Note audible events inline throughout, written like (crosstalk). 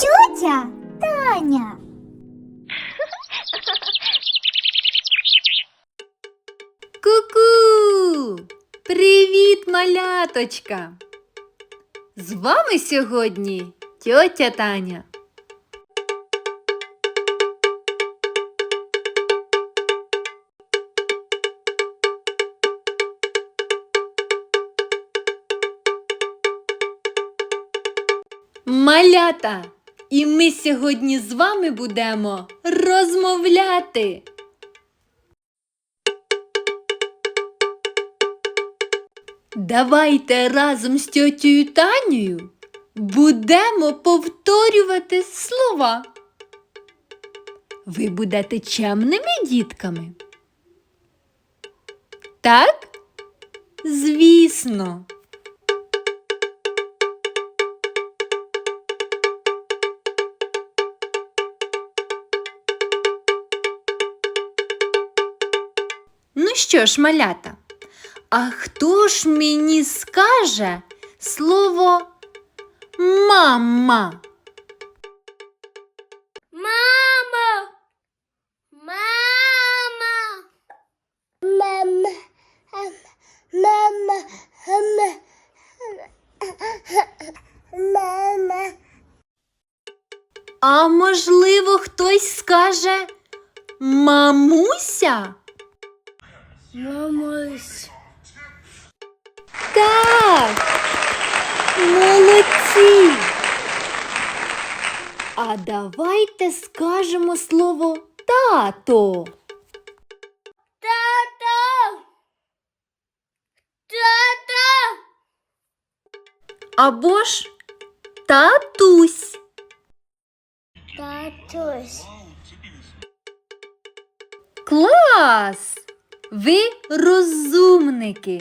Тьотя Таня. Ку-ку! Привіт, маляточка! З вами сьогодні тьотя Таня. Малята! І ми сьогодні з вами будемо розмовляти. Давайте разом з тьотєю Танею будемо повторювати слова. Ви будете чемними дітками? Так? Звісно. Ну що ж, малята? А хто ж мені скаже слово мама? Мама. Мама. Мама. Мама. Мама. А можливо, хтось скаже мамуся? Мамусь. Так. Молодці. А давайте скажемо слово тато. Тато. Тато. Або ж татусь. Татусь. Клас! Ви розумники.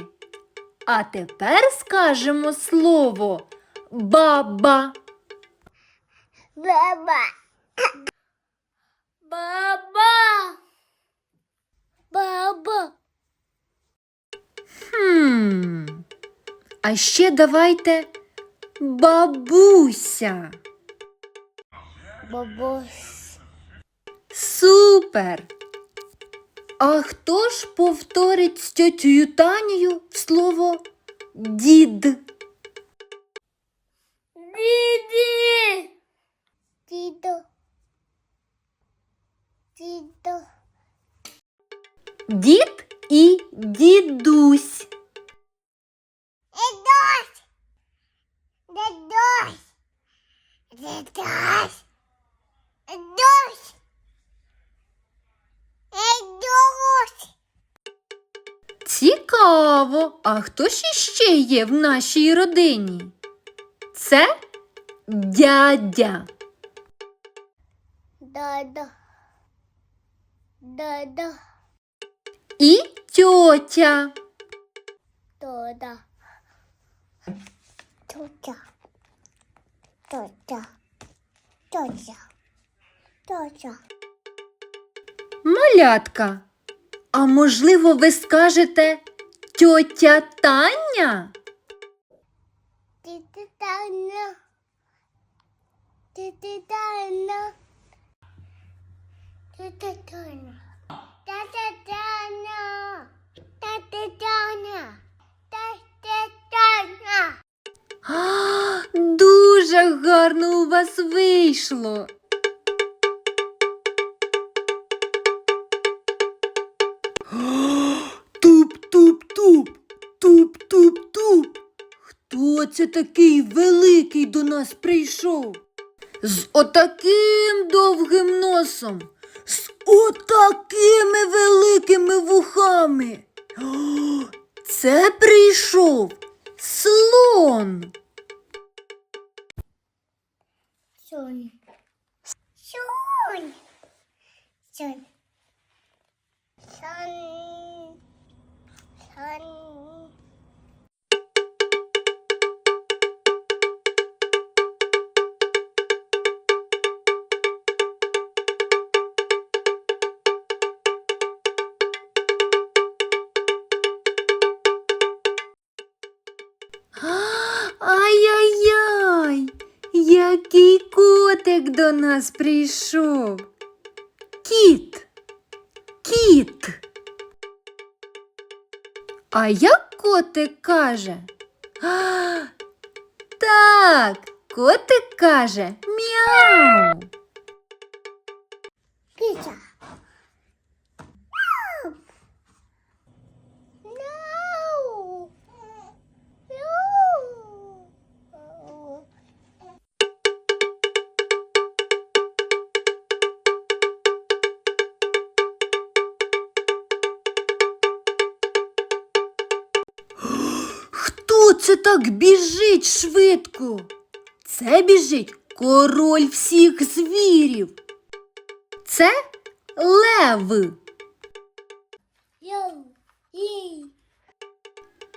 А тепер скажемо слово баба. Баба. Баба. Баба. Хм. А ще давайте бабуся. Бабусь. Супер! А хто ж повторить з тьотею Танею слово дід? Діді. Дідо. Дідо. Дід і. Дідусь. Дідусь. Дідусь. Дідусь. Цікаво, а хто ж іще є в нашій родині? Це дядя. Дада. Дада. І тьотя. Дада. Тетя. Тетя. Тетя. Тетя. Малятка. А можливо, ви скажете тьотя Таня? Тетя Таня. Тетя Таня. Тетя Таня. Тетя Таня. Тетя Таня. Тетя Таня. А, (gasps) дуже гарно у вас вийшло. Це такий великий до нас прийшов? З отаким довгим носом, з отакими великими вухами. Це прийшов слон. Сонь. Сонь. Сонь. Сонь. Сонь. Котик до нас прийшов. Кіт. Кіт. А як котик каже? А, так, котик каже мяу. Киця. Мяу. Мяу. Хто це так біжить швидко? Це біжить король всіх звірів. Це лев.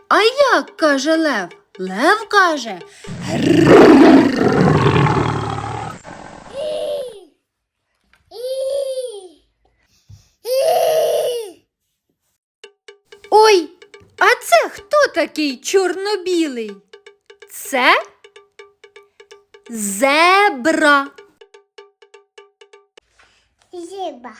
А як каже лев? Лев каже. Такий чорно-білий? Це зебра. Зиба.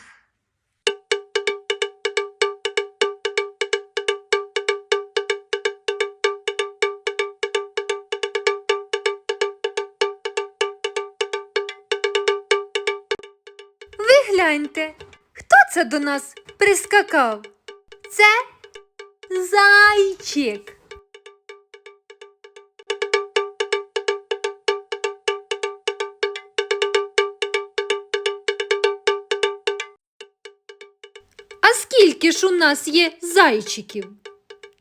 Ви гляньте, хто це до нас прискакав? Це зайчик. А скільки ж у нас є зайчиків?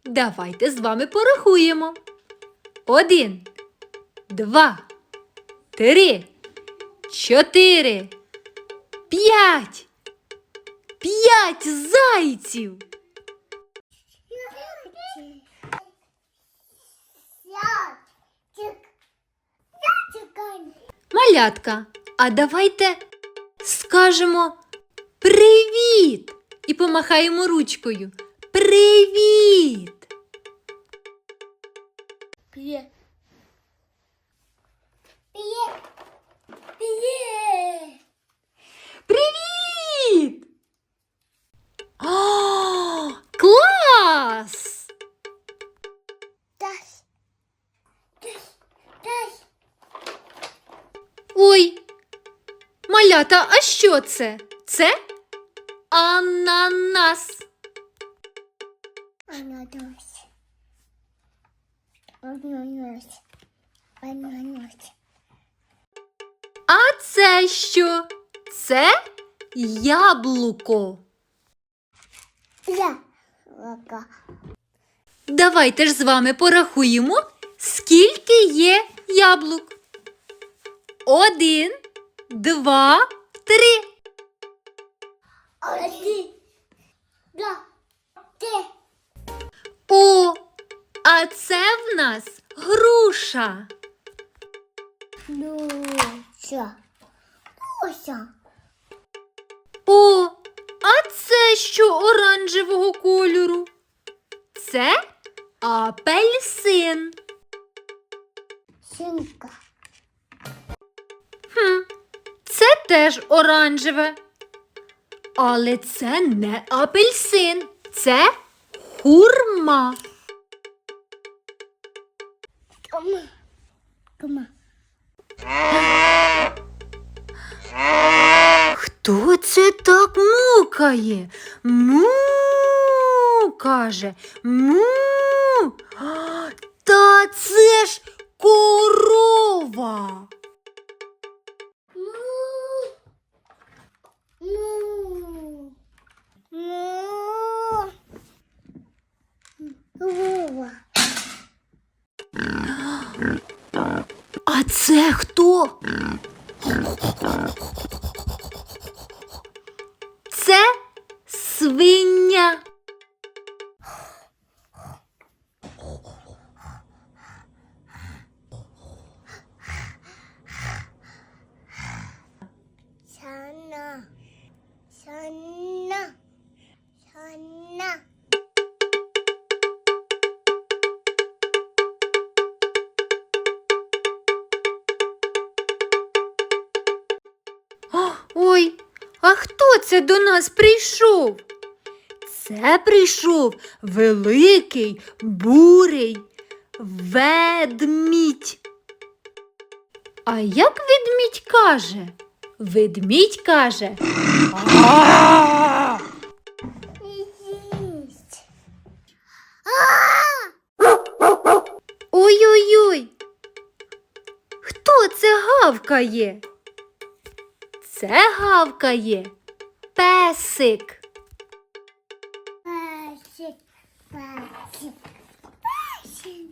Давайте з вами порахуємо. Один, два, три, чотири, п'ять. П'ять зайців. Малятка, а давайте скажемо привіт і помахаємо ручкою. Привіт! Привет. Привіт! О, клас! Ой, малята, а що це? Це ананас. Ананас. Ананас. Ананас. А це що? Це яблуко. Я. Лака. Давайте ж з вами порахуємо, скільки є яблук. Один, два, три. Один. Два. Три. О, а це в нас груша. Луся. Луся. О, а це що оранжевого кольору? Це апельсин. Синка. Хм, це теж оранжеве. Але це не апельсин, це хурма. Кама. Кама. Хто це так мукає? Му каже. Му. Та це ж звиня. Ой, а хто це до нас прийшов? Це прийшов великий бурий ведмідь. А як ведмідь каже? Ведмідь каже. Ой-ой-ой. Хто це гавкає? Це гавкає песик. Пасик, пасик, пасик.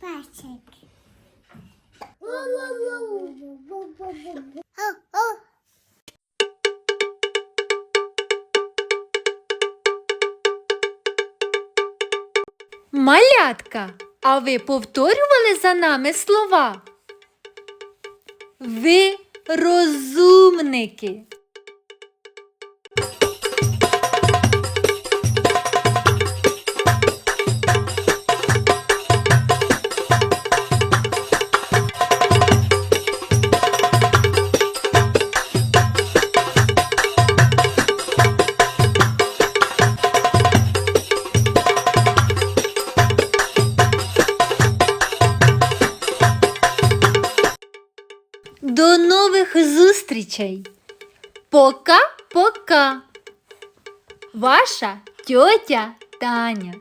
Пасик. Малятка, а ви повторювали за нами слова? Ви розумники. Зустрічей. Пока-пока. Ваша тьотя Таня.